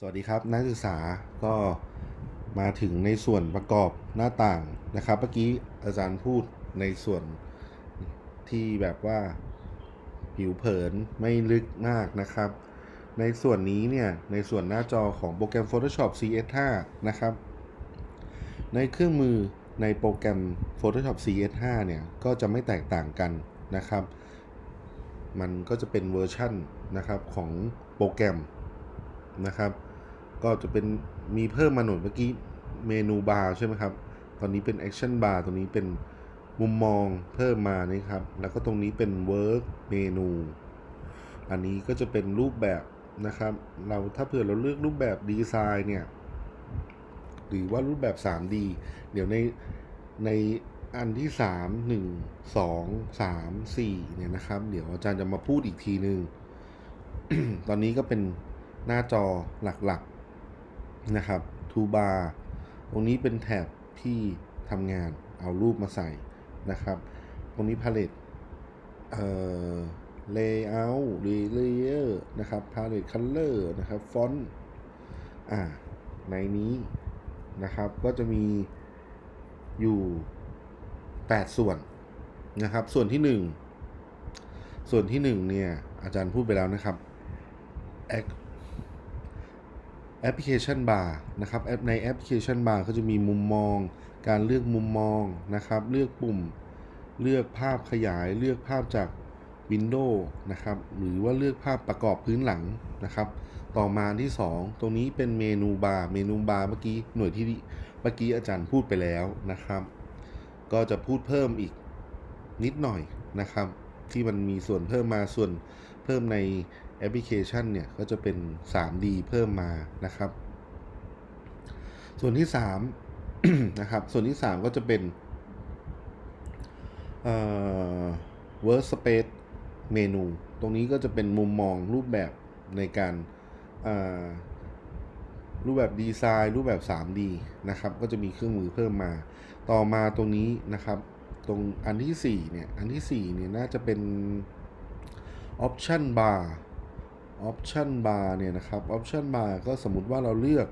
สวัสดีครับนักศึกษาก็มาถึงในส่วนประกอบหน้าต่างนะครับ เมื่อกี้อาจารย์พูดในส่วนที่แบบว่าผิวเผินไม่ลึกมากนะครับ ในส่วนนี้เนี่ย ในส่วนหน้าจอของโปรแกรม Photoshop CS5 นะครับ ในเครื่องมือในโปรแกรม Photoshop CS5 เนี่ย ก็จะไม่แตกต่างกันนะครับ มันก็จะเป็นเวอร์ชั่นนะครับของโปรแกรมนะครับ ก็จะเป็นมีเพิ่มมาหน่อยเมื่อกี้เมนูบาร์ใช่ไหมครับ ตอนนี้เป็น Action Bar ตรงนี้เป็นมุมมองเพิ่มมานี่ครับ แล้วก็ตรงนี้เป็น Work เมนู อันนี้ก็จะเป็นรูปแบบนะครับ เราถ้าเผื่อเราเลือกรูปแบบดีไซน์เนี่ย หรือว่ารูปแบบ 3D เดี๋ยวในในอันที่ 3 1 2 3 4เนี่ยนะครับ เดี๋ยวอาจารย์จะมาพูดอีกทีหนึงตอนนี้ก็เป็นหน้าจอหลักๆ นะครับทูบาร์ตรงนี้เป็นแถบที่ทำงานเอารูปมาใส่นะครับ ตรงนี้พาเลตเอ่อ layout layer นะครับ palette color นะครับ font อ่าในนี้นะครับก็จะมีอยู่ 8 ส่วนนะครับ ส่วนที่ 1 ส่วนที่ 1 เนี่ย อาจารย์พูดไปแล้วนะครับ Act- แอปพลิเคชันบาร์นะครับแอปในแอปพลิเคชันบาร์ก็จะมีมุมมอง การเลือกมุมมองนะครับ เลือกปุ่ม เลือกภาพขยาย เลือกภาพจากวินโดว์นะครับ หรือว่าเลือกภาพประกอบพื้นหลังนะครับ ต่อมาที่ 2 ตรงนี้เป็นเมนูบาร์ เมนูบาร์เมื่อกี้หน่วยที่เมื่อกี้อาจารย์พูดไปแล้วนะครับ ก็จะพูดเพิ่มอีกนิดหน่อยนะครับ ที่มันมีส่วนเพิ่มมาส่วนเพิ่มใน แอปพลิเคชันเนี่ยก็จะเป็น 3D เพิ่มมานะครับ ส่วนที่3นะครับ ส่วนที่ 3 ก็จะเป็นเอ่อ Workspace เมนู ตรงนี้ก็จะเป็นมุมมองรูปแบบในการอ่ารูปแบบดีไซน์ รูปแบบ 3D นะครับ ก็จะมีเครื่องมือเพิ่มมา ต่อมาตรงนี้นะครับ ตรงอันที่ 4 เนี่ย อันที่ 4 เนี่ย น่าจะเป็น Option Bar Option Bar เนี่ยนะครับ Option Bar ก็สมมุติว่าเราเลือก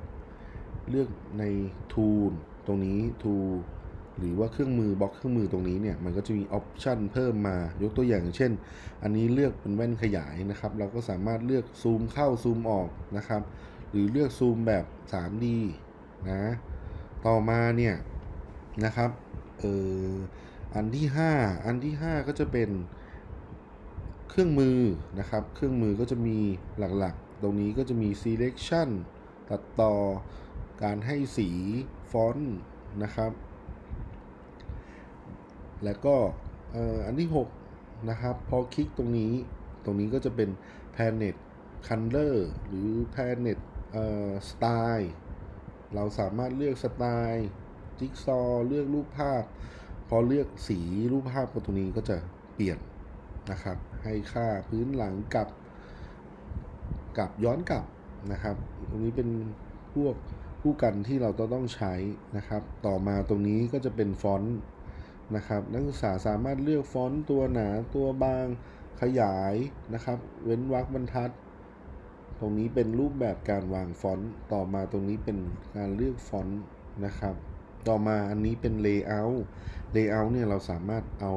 เลือกใน Tool ตรงนี้ Tool หรือว่าเครื่องมือบล็อกเครื่องมือตรงนี้เนี่ยมันก็จะมี Option เพิ่มมายกตัวอย่างเช่น อันนี้เลือกเป็นแว่นขยายนะครับ เราก็สามารถเลือกซูมเข้าซูมออกนะครับ หรือเลือกซูมแบบ 3D นะต่อมาเนี่ยนะครับเอ่ออันที่ 5 อันที่ 5 ก็จะเป็น เครื่องมือนะครับ เครื่องมือก็จะมีหลักๆ ตรงนี้ก็จะมี selection ตัดต่อ การให้สีฟอนต์นะครับ แล้วก็อันที่ 6 นะครับ พอคลิกตรงนี้ ตรงนี้ก็จะเป็น planet color หรือ planet อ style เราสามารถเลือกสไตล์จิ๊กซอว์เลือกรูปภาพ พอเลือกสีรูปภาพตรงนี้ก็จะเปลี่ยน นะครับ ให้ค่าพื้นหลังกับกับย้อนกลับนะครับ ตรงนี้เป็นพวกผู้กันที่เราต้องใช้นะครับ ต่อมาตรงนี้ก็จะเป็นฟอนต์นะครับ นักศึกษาสามารถเลือกฟอนต์ตัวหนาตัวบางขยายนะครับ เว้นวรรคบรรทัด ตรงนี้เป็นรูปแบบการวางฟอนต์ต่อมาตรงนี้เป็นการเลือกฟอนต์นะครับ ต่อมาอันนี้เป็น Layout Layout เนี่ยเราสามารถเอา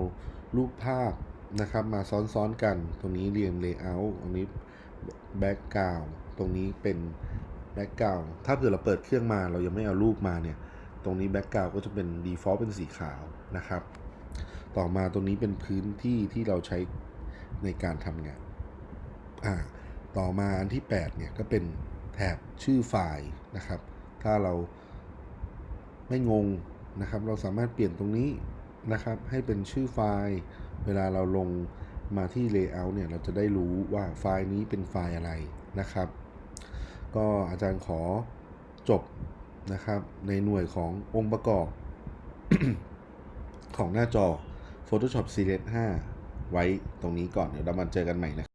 รูปภาพ นะครับ มาซ้อนๆกัน ตรงนี้เรียง Layout ตรงนี้ Background ตรงนี้เป็น Background ถ้าเผื่อเราเปิดเครื่องมาเรายังไม่เอารูปมาเนี่ย ตรงนี้ Background ก็จะเป็น Default เป็นสีขาวนะครับ ต่อมาตรงนี้เป็นพื้นที่ที่เราใช้ในการทำงานอ่าต่อมาอันที่ 8 เนี่ยก็เป็นแถบชื่อไฟล์นะครับ ถ้าเราไม่งงนะครับ เราสามารถเปลี่ยนตรงนี้นะครับ ให้เป็นชื่อไฟล์ เวลาเราลงมาที่ Layout เนี่ยเราจะได้รู้ว่าไฟล์นี้เป็นไฟล์อะไรนะครับ ก็อาจารย์ขอจบนะครับในหน่วยขององค์ประกอบ ของหน้าจอ Photoshop CS5 ไว้ตรงนี้ก่อน เดี๋ยวเรามาเจอกันใหม่นะครับ